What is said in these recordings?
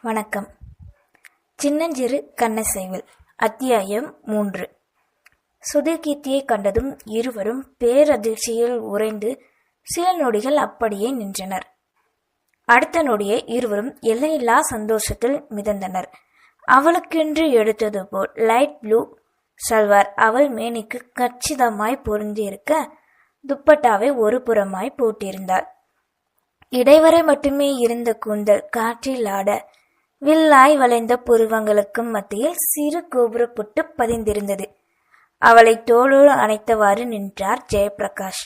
வணக்கம். சின்னஞ்சிறு கண்ணசைவல் அத்தியாயம் மூன்று. சுதிர்கீர்த்தியை கண்டதும் இருவரும் பேரதிர்ச்சியில் உறைந்து சில நொடிகள் அப்படியே நின்றனர். அடுத்த நொடியே இருவரும் எல்லையில்லா சந்தோஷத்தில் மிதந்தனர். அவளுக்கென்று எடுத்தது போல் லைட் ப்ளூ சல்வார் அவள் மேனிக்கு கச்சிதமாய் பொருந்தியிருக்க துப்பட்டாவை ஒரு புறமாய் போட்டிருந்தாள். இடைவரை மட்டுமே இருந்த கூந்தல் காற்றில் ஆட வில்லாய் வளைந்த புருவங்களுக்கும் மத்தியில் சிறு கோபுரப்புட்டு பதிந்திருந்தது. அவளை தோளோடு அணைத்தவாறு நின்றார் ஜெயபிரகாஷ்.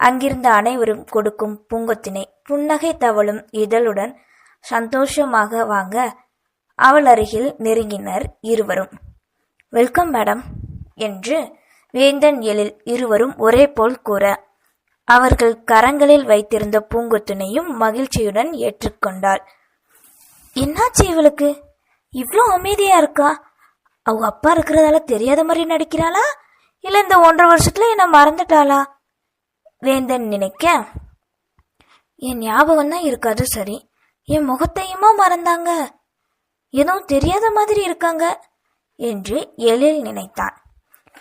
அங்கிருந்த அனைவரும் கொடுக்கும் பூங்கொத்தினை புன்னகை தவழும் இதழுடன் சந்தோஷமாக வாங்க அவள் அருகில் நெருங்கினர் இருவரும். வெல்கம் மேடம் என்று வேந்தன் எழில் இருவரும் ஒரே போல் கூற அவர்கள் கரங்களில் வைத்திருந்த பூங்கொத்தினையும் மகிழ்ச்சியுடன் ஏற்றுக்கொண்டாள். என்னாச்சு இவளுக்கு? இவ்வளோ அமைதியா இருக்கா? அவங்க அப்பா இருக்கிறதால தெரியாத மாதிரி நடிக்கிறாளா? இல்ல இந்த ஒன்றரை வருஷத்துல என்ன மறந்துட்டாளா? வேந்தன் நினைக்க. என் ஞாபகம் தான் இருக்காது சரி. என் முகத்தையுமா மறந்தாங்க? எதுவும் தெரியாத மாதிரி இருக்காங்க என்று எழில் நினைத்தான்.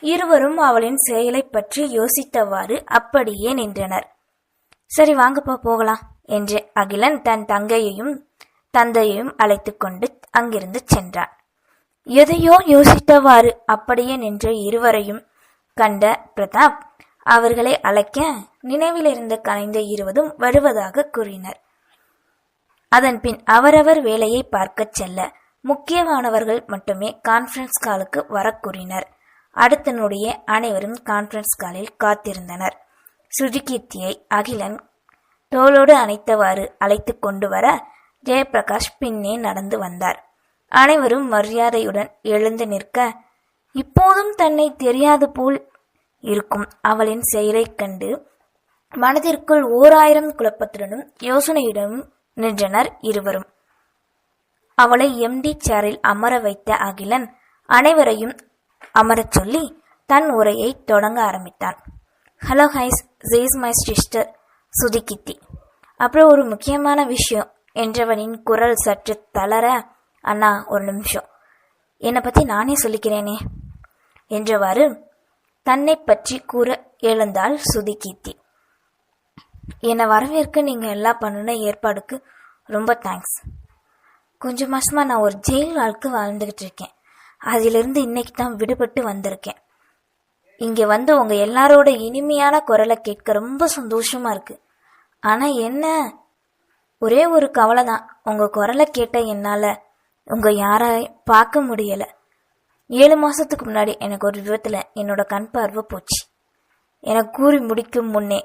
இருவரும் அவளின் செயலை பற்றி யோசித்தவாறு அப்படியே நின்றனர். சரி வாங்கப்பா போகலாம் என்று அகிலன் தன் தங்கையையும் தந்தையையும் அழைத்து கொண்டு அங்கிருந்து சென்றான் எதையோ யோசித்தவாறு அப்படியே நின்ற இருவரையும் கண்ட பிரதாப் அவர்களை அழைக்க நினைவிலிருந்து கலைந்த இருவதும் வருவதாக கூறினர். அதன் பின் அவரவர் வேலையை பார்க்கச் செல்ல முக்கியமானவர்கள் மட்டுமே கான்ஃபரன்ஸ் காலுக்கு வர கூறினர். அடுத்த நொடியே அனைவரும் கான்ஃபரன்ஸ் காலில் காத்திருந்தனர். சுஜிகீர்த்தியை அகிலன் தோளோடு அணைத்தவாறு அழைத்து கொண்டு வர ஜெயபிரகாஷ் பின்னே நடந்து வந்தார். அனைவரும் மரியாதையுடன் எழுந்து நிற்க இப்போதும் தன்னை தெரியாது போல் இருக்கும் அவளின் செயலைக் கண்டு மனதிற்குள் ஓர் ஆயிரம் குழப்பத்துடனும் யோசனையுடனும் நின்றனர் இருவரும். அவளை எம்டி சேரில் அமர வைத்த அகிலன் அனைவரையும் அமரச் சொல்லி தன் உரையை தொடங்க ஆரம்பித்தான். ஹலோ ஹைஸ் ஜெய்ஸ் மை சிஸ்டர் சுதிகித்தி அப்புறம் ஒரு முக்கியமான விஷயம் என்றவனின் குரல் சற்று தளர அண்ணா ஒரு நிமிஷம். என்னை பற்றி நானே சொல்லிக்கிறேனே என்றவாறு தன்னை பற்றி கூற எழுந்தாள் சுதிகீர்த்தி. என்னை வரவேற்க நீங்கள் எல்லாம் பண்ணின ஏற்பாடுக்கு ரொம்ப தேங்க்ஸ் கொஞ்சம் மாசமாக நான் ஒரு ஜெயில் வாழ்க்கை வாழ்ந்துக்கிட்டு இருக்கேன். அதிலிருந்து இன்னைக்கு தான் விடுபட்டு வந்திருக்கேன். இங்கே வந்து உங்கள் எல்லாரோட இனிமையான குரலை கேட்க ரொம்ப சந்தோஷமாக இருக்குது ஆனால் என்ன ஒரே ஒரு கவலை தான் உங்கள் குரலை கேட்ட என்னால் உங்கள் யாரையும் பார்க்க முடியலை. ஏழு மாதத்துக்கு முன்னாடி எனக்கு ஒரு விபத்தில் என்னோட கண் பார்வை போச்சு. எனக்கு கூறி முடிக்கும் முன்னே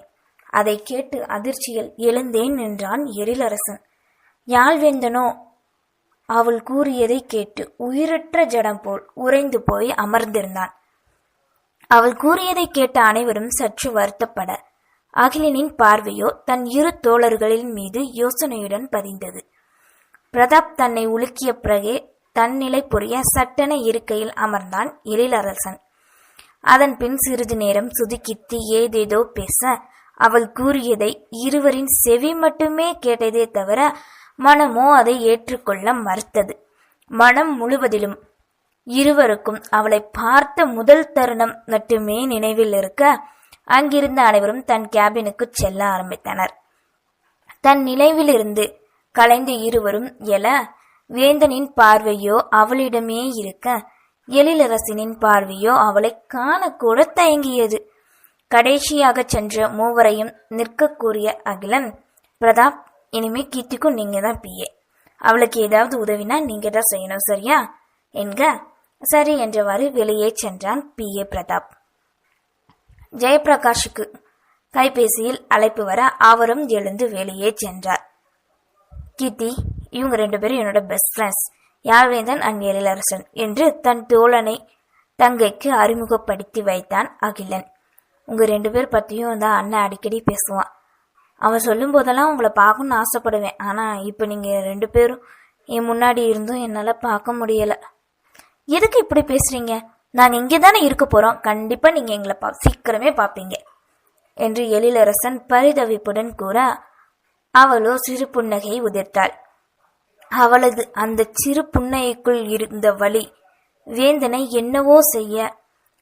அதை கேட்டு அதிர்ச்சியில் எழுந்தேன் என்றான் எழிலரசன். யாழ்வேந்தனோ அவள் கூறியதை கேட்டு உயிரற்ற ஜடம் போல் உறைந்து போய் அமர்ந்திருந்தான். அவள் கூறியதை கேட்ட அனைவரும் சற்று வருத்தப்பட அகிலனின் பார்வையோ தன் இரு தோழர்களின் மீது யோசனையுடன் பதிந்தது. பிரதாப் தன்னை உலுக்கிய பிறகே தன்னிலை புரிய சட்டென இருக்கையில் அமர்ந்தான் எழிலரசன். அதன் பின் சிறிது நேரம் சுதுக்கித்து ஏதேதோ பேச அவள் கூறியதை இருவரின் செவி மட்டுமே கேட்டதே தவிர மனமோ அதை ஏற்றுக்கொள்ள மறுத்தது. மனம் முழுவதிலும் இருவருக்கும் அவளை பார்த்த முதல் தருணம் மட்டுமே நினைவில் இருக்க அங்கிருந்த அனைவரும் தன் கேபினுக்கு செல்ல ஆரம்பித்தனர். தன் நினைவிலிருந்து கலைந்த இருவரும் எழ வேந்தனின் பார்வையோ அவளிடமே இருக்க எழிலரசனின் பார்வையோ அவளை காணக்கூட தயங்கியது கடைசியாக சென்ற மூவரையும் நிற்க கூறிய அகிலன் பிரதாப் இனிமே கீர்த்திக்கும் நீங்க தான் பிஏ அவளுக்கு ஏதாவது உதவினா நீங்க தான் செய்யணும் சரியா? என்க? சரி என்றவாறு வெளியே சென்றான் பிஏ பிரதாப். ஜெயபிரகாஷுக்கு கைபேசியில் அழைப்பு வர அவரும் எழுந்து வெளியே சென்றார். கீர்த்தி இவங்க ரெண்டு பேரும் என்னோட best friends Yazhvendhan and Ezhilarasan என்று தன் தோழனை தங்கைக்கு அறிமுகப்படுத்தி வைத்தான் அகிலன். உங்க ரெண்டு பேர் பத்தியும் தான் அண்ணன் அடிக்கடி பேசுவான். அவன் சொல்லும் போதெல்லாம் உங்களை பார்க்கணும்னு ஆசைப்படுவேன். ஆனா இப்ப நீங்க ரெண்டு பேரும் என் முன்னாடி இருந்தும் என்னால பார்க்க முடியல. எதுக்கு இப்படி பேசுறீங்க? நான் இங்கே தானே இருக்க போகிறோம் கண்டிப்பாக நீங்கள் எங்களை பா சீக்கிரமே பார்ப்பீங்க என்று எழிலரசன் பரிதவிப்புடன் கூற அவளோ சிறு புன்னகையை உதிர்த்தாள். அவளது அந்த சிறு புன்னகைக்குள் இருந்த வழி வேந்தனை என்னவோ செய்ய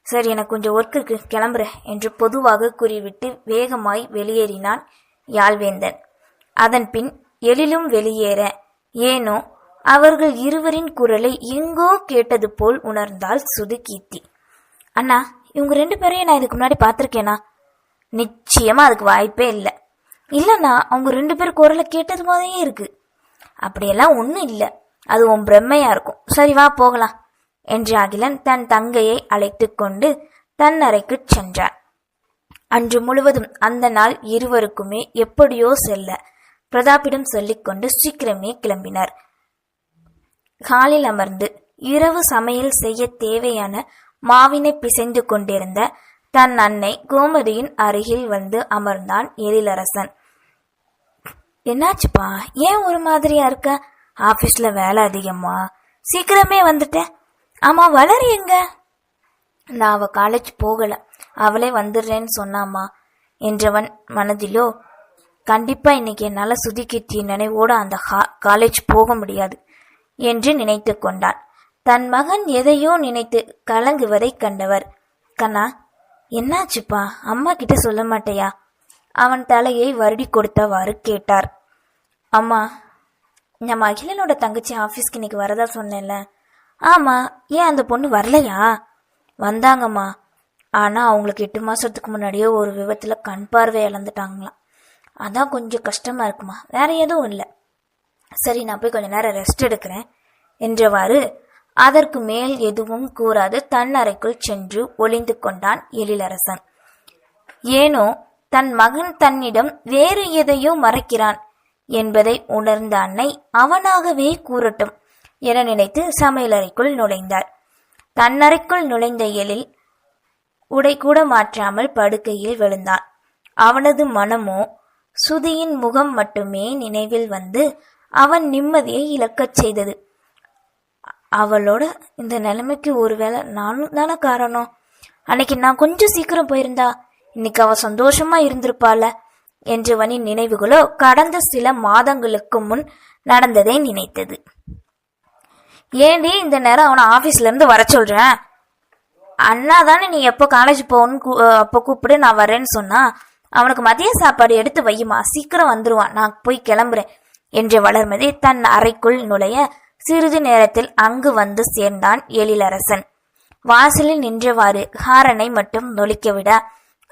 சரி எனக்கு கொஞ்சம் ஒர்க் கிளம்புறேன் என்று பொதுவாக கூறிவிட்டு வேகமாய் வெளியேறினான் யாழ்வேந்தன். அதன் பின் எழிலும் வெளியேற ஏனோ அவர்கள் இருவரின் குரலை எங்கோ கேட்டது போல் உணர்ந்தாள் சுதுகீர்த்தி. அண்ணா இவங்க ரெண்டு பேரையும் நான் இதுக்கு முன்னாடி பார்த்துருக்கேனா? நிச்சயமா அதுக்கு வாய்ப்பே இல்லை. இல்லைண்ணா அவங்க ரெண்டு பேர் குரலை கேட்டது மாதிரியே இருக்கு. அப்படியெல்லாம் ஒன்றும் இல்லை. அது உன் பிரம்மையா இருக்கும். சரி வா போகலாம். என்று அகிலன் தன் தங்கையை அழைத்து கொண்டு தன் அறைக்கு சென்றான். அன்று முழுவதும் அந்த நாள் இருவருக்குமே எப்படியோ செல்ல பிரதாப்பிடம் சொல்லிக்கொண்டு சீக்கிரமே கிளம்பினார். ஹாலில் அமர்ந்து இரவு சமையல் செய்ய தேவையான மாவினை பிசைந்து கொண்டிருந்த தன் அன்னை கோமதியின் அருகில் வந்து அமர்ந்தான் எழிலரசன். என்னாச்சுப்பா? ஏன் ஒரு மாதிரியா இருக்க? ஆபீஸ்ல வேலை அதிகமா சீக்கிரமே வந்துட்டேன் ஆமா வளர் எங்க? நான் அவ காலேஜ் போகல. அவளே வந்துடுறேன்னு சொன்னாமா என்றவன் மனதிலோ. கண்டிப்பா இன்னைக்கு என்னால சுதிகீர்த்தி நினைவோட அந்த காலேஜ் போக முடியாது. என்று நினைத்து கொண்டான். தன் மகன் எதையோ நினைத்து கலங்குவதை கண்டவர். கண்ணா என்னாச்சுப்பா? அம்மா கிட்ட சொல்ல மாட்டையா? அவன் தலையை வருடி கொடுத்தவாறு கேட்டார். அம்மா நம்ம அகிலனோட தங்கச்சி ஆஃபீஸ்க்கு இன்னைக்கு வரதா சொன்னேன்ல. ஆமா ஏன் அந்த பொண்ணு வரலையா? வந்தாங்கம்மா. ஆனா அவங்களுக்கு எட்டு மாசத்துக்கு முன்னாடியே ஒரு விபத்துல கண் பார்வை இழந்துட்டாங்களாம். அதான் கொஞ்சம் கஷ்டமா இருக்குமா? வேற எதுவும் இல்லை. சரி நான் போய் கொஞ்ச நேரம் ரெஸ்ட் எடுக்கிறேன் என்றவாறு அதற்கு மேல் எதுவும் கூறாது தன் அறைக்குள் சென்று ஒளிந்து கொண்டான் எழிலரசன். ஏனோ தன் மகன் தன்னிடம் வேறு எதையோ மறைக்கிறான் என்பதை உணர்ந்த அன்னை அவனாகவே கூறட்டும் என நினைத்து சமையலறைக்குள் நுழைந்தார் தன்னறைக்குள் நுழைந்த எழில் உடை கூட மாற்றாமல் படுக்கையில் விழுந்தான். அவனது மனமோ சுதியின் முகம் மட்டுமே நினைவில் வந்து அவன் நிம்மதியை இழக்கச் செய்தது. அவளோட இந்த நிலைமைக்கு ஒருவேளை நானும் தானே காரணம்? அன்னைக்கு நான் கொஞ்சம் சீக்கிரம் போயிருந்தா இன்னைக்கு அவ சந்தோஷமா இருந்திருப்பாள? என்றவனின் நினைவுகளோ கடந்த சில மாதங்களுக்கு முன் நடந்ததை நினைத்தது. ஏண்டி இந்த நேரம் அவனை ஆபீஸ்ல இருந்து வர சொல்றேன் அண்ணா தானே நீ எப்போ காலேஜ் போகணும்னு கூ- அப்போ கூப்பிடு நான் வரேன்னு சொன்னா அவனுக்கு மதிய சாப்பாடு எடுத்து வையுமா? சீக்கிரம் வந்துருவான். நான் போய் கிளம்புறேன். என்று வளர்மதி தன் அறைக்குள் நுழைய சிறிது நேரத்தில் அங்கு வந்து சேர்ந்தான் எழிலரசன். வாசலில் நின்றவாறு ஹாரனை மட்டும் நொலிக்கவிட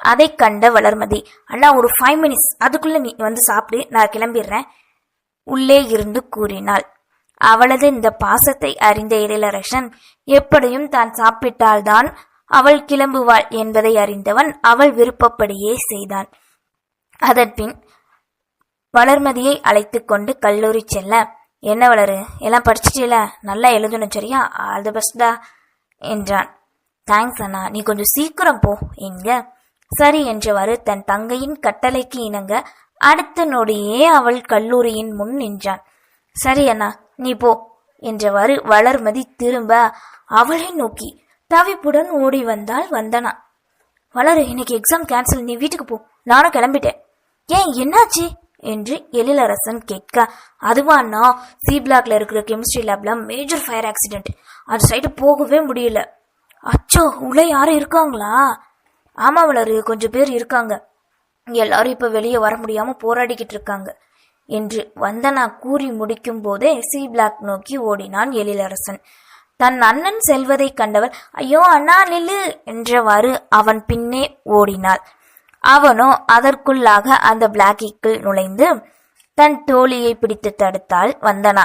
அதை கண்ட வளர்மதி அண்ணா ஒரு ஃபைவ் மினிட்ஸ் அதுக்குள்ள நீ வந்து சாப்பிடு நான் கிளம்பிடுறேன். உள்ளே இருந்து கூறினாள். அவளது இந்த பாசத்தை அறிந்த எழிலரசன் எப்படியும் தான் சாப்பிட்டால்தான் அவள் கிளம்புவாள் என்பதை அறிந்தவன் அவள் விருப்பப்படியே செய்தான். அதன்பின் வளர்மதியை அழைத்து கொண்டு கல்லூரி செல்ல. என்ன வளரு? எல்லாம் படிச்சிட்டீல நல்லா எழுதணும் சரியா? ஆல் தி பெஸ்டா என்றான். தேங்க்ஸ் அண்ணா. நீ கொஞ்சம் சீக்கிரம் போ என்க சரி என்றவாறு தன் தங்கையின் கட்டளைக்கு இணங்க அடுத்த நொடியே அவள் கல்லூரியின் முன் நின்றான். சரி அண்ணா நீ போ என்றவாறு வளர்மதி திரும்ப அவளை நோக்கி தவிப்புடன் ஓடி வந்தாள் வந்தனா. வளரு இன்னைக்கு எக்ஸாம் கேன்சல் நீ வீட்டுக்கு போ. நானும் கிளம்பிட்டேன். ஏன் என்னாச்சு? என்று எழிலரசன் கேட்க அதுவாண்ணா சி பிளாக்ல இருக்கிற கெமிஸ்ட்ரி லேப்ல மேஜர் ஃபயர் ஆக்சிடென்ட் அது சைடு போகவே முடியல. அச்சோ உள்ள யாரும் இருக்காங்களா? ஆமா வளரு கொஞ்சம் பேர் இருக்காங்க. எல்லாரும் இப்ப வெளியே வர முடியாம போராடிக்கிட்டு இருக்காங்க என்று வந்தனா கூறி முடிக்கும் போதே சி பிளாக் நோக்கி ஓடினான் எழிலரசன். தன் அண்ணன் செல்வதை கண்டவள் ஐயோ அண்ணா நில்லு என்றவாறு அவன் பின்னே ஓடினாள். அவனோ அதற்குள்ளாக அந்த பிளாக்கிக்குள் நுழைந்து தன் தோழியை பிடித்து தடுத்தாள் வந்தனா.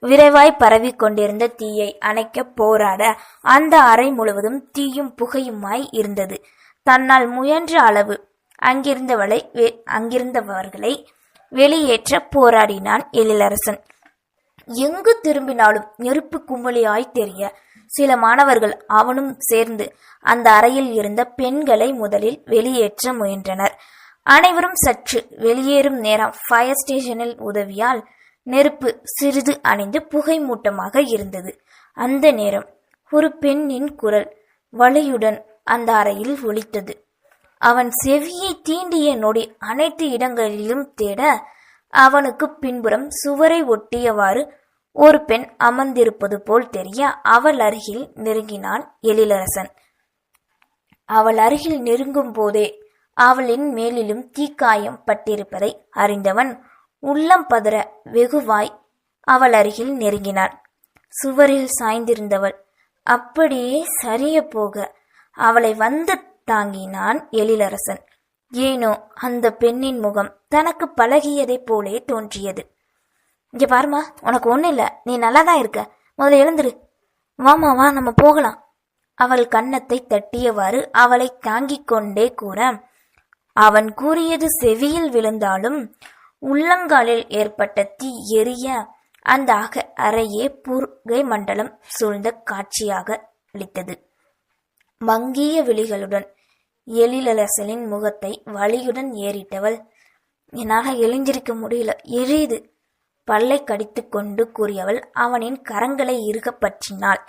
விரைவாய் பரவிக் கொண்டிருந்த தீயை அணைக்க போராட அந்த அறை முழுவதும் தீயும் புகையுமாய் இருந்தது. தன்னால் முயன்ற அளவு அங்கிருந்தவளை வெ- அங்கிருந்தவர்களை வெளியேற்ற போராடினான் எழிலரசன். எங்கு திரும்பினாலும் நெருப்பு கும்பலியாய் தெரிய சில மாணவர்கள் அவனும் சேர்ந்து அந்த அறையில் இருந்த பெண்களை முதலில் வெளியேற்ற முயன்றனர். அனைவரும் சற்று வெளியேறும் நேரம் ஃபயர் ஸ்டேஷனில் உதவியால் நெருப்பு சிறிது அணைந்து புகை மூட்டமாக இருந்தது. அந்த நேரம் ஒரு பெண்ணின் குரல் வலியுடன் அந்த அறையில் ஒலித்தது. அவன் செவியை தீண்டிய நொடி அனைத்து இடங்களிலும் தேட அவனுக்கு பின்புறம் சுவரை ஒட்டியவாறு ஒரு பெண் அமர்ந்திருப்பது போல் தெரிய அவள் அருகில் நெருங்கினான் எழிலரசன். அவள் அருகில் நெருங்கும் போதே அவளின் மேலிலும் தீக்காயம் பட்டிருப்பதை அறிந்தவன் உள்ளம் பதற வெகுவாய் அவள் அருகில் நெருங்கினான் சுவரில் சாய்ந்திருந்தவள் அப்படியே சரிய போக அவளை வந்து தாங்கினான் எழிலரசன். ஏனோ அந்த பெண்ணின் முகம் தனக்கு பழகியதைப் போலே தோன்றியது. இங்க பாருமா உனக்கு ஒன்றும் இல்லை. நீ நல்லா தான் இருக்க. முதல்ல எழுந்துரு. வாமா வா நம்ம போகலாம். அவள் கன்னத்தை தட்டியவாறு அவளை தாங்கிக் கொண்டே கூற அவன் கூறியது செவியில் விழுந்தாலும் உள்ளங்காலில் ஏற்பட்ட தீ எரிய அந்த அக அறையே புர்கை மண்டலம் சூழ்ந்த காட்சியாக அளித்தது. மங்கிய விழிகளுடன் எழிலரசலின் முகத்தை வலியுடன் ஏறிட்டவள் என்னால் எழுந்திருக்க முடியல. எரியுது. பல்லை கடித்துக்கொண்டு கூறியவள் அவனின் கரங்களை இறுகப் பற்றினாள்.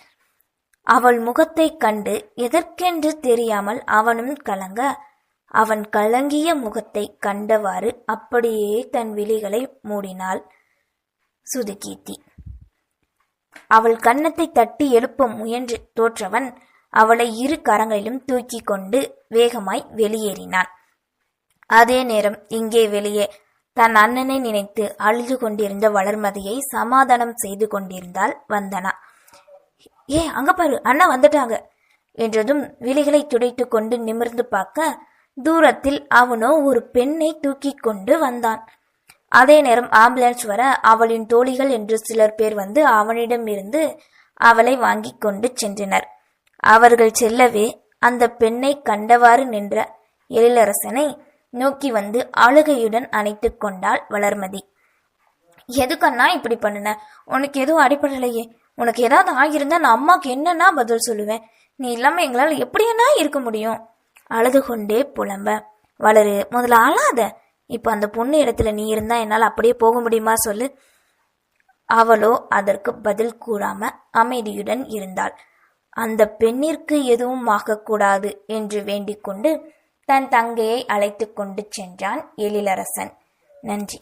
அவள் முகத்தைக் கண்டு எதற்கென்று தெரியாமல் அவனும் கலங்க அவன் கலங்கிய முகத்தை கண்டவாறு அப்படியே தன் விழிகளை மூடினாள் சுதுகீர்த்தி. அவள் கன்னத்தை தட்டி எழுப்ப முயன்று தோற்றவன் அவளை இரு கரங்களிலும் தூக்கி கொண்டு வேகமாய் வெளியேறினான். அதே நேரம் இங்கே வெளியே தன் அண்ணனை நினைத்து அழுது கொண்டிருந்த வளர்மதியை சமாதானம் செய்து கொண்டிருந்தாள் வந்தனா. ஏ அங்க பாரு அண்ணா வந்துட்டாங்க என்றதும் விழிகளை துடைத்து கொண்டு நிமிர்ந்து பார்க்க தூரத்தில் அவனோ ஒரு பெண்ணை தூக்கி கொண்டு வந்தான். அதே நேரம் ஆம்புலன்ஸ் வர அவளின் தோழிகள் என்று சிலர் பேர் வந்து அவனிடமிருந்து அவளை வாங்கி கொண்டு சென்றனர். அவர்கள் செல்லவே அந்த பெண்ணை கண்டவாறு நின்ற எழிலரசனை நோக்கி வந்து அழுகையுடன் அணைத்து கொண்டாள் வளர்மதி. எதுக்கண்ணா இப்படி பண்ணுன? உனக்கு எதுவும் அடிப்படலையே உனக்கு ஏதாவது ஆகியிருந்தா நான் அம்மாக்கு என்னன்னா பதில் சொல்லுவேன். நீ இல்லாம எங்களால் எப்படியண்ணா இருக்க முடியும்? அழுது கொண்டே புலம்ப. வளரு முதல்ல ஆளாத இப்போ அந்த பொண்ணு இடத்துல நீ இருந்தா என்னால் அப்படியே போக முடியுமா சொல்லு. அவளோ அதற்கு பதில் கூறாம அமைதியுடன் இருந்தாள். அந்த பெண்ணிற்கு எதுவும் ஆகக்கூடாது என்று வேண்டிக் கொண்டு தன் தங்கையை அழைத்து கொண்டு சென்றான் எழிலரசன். நன்றி.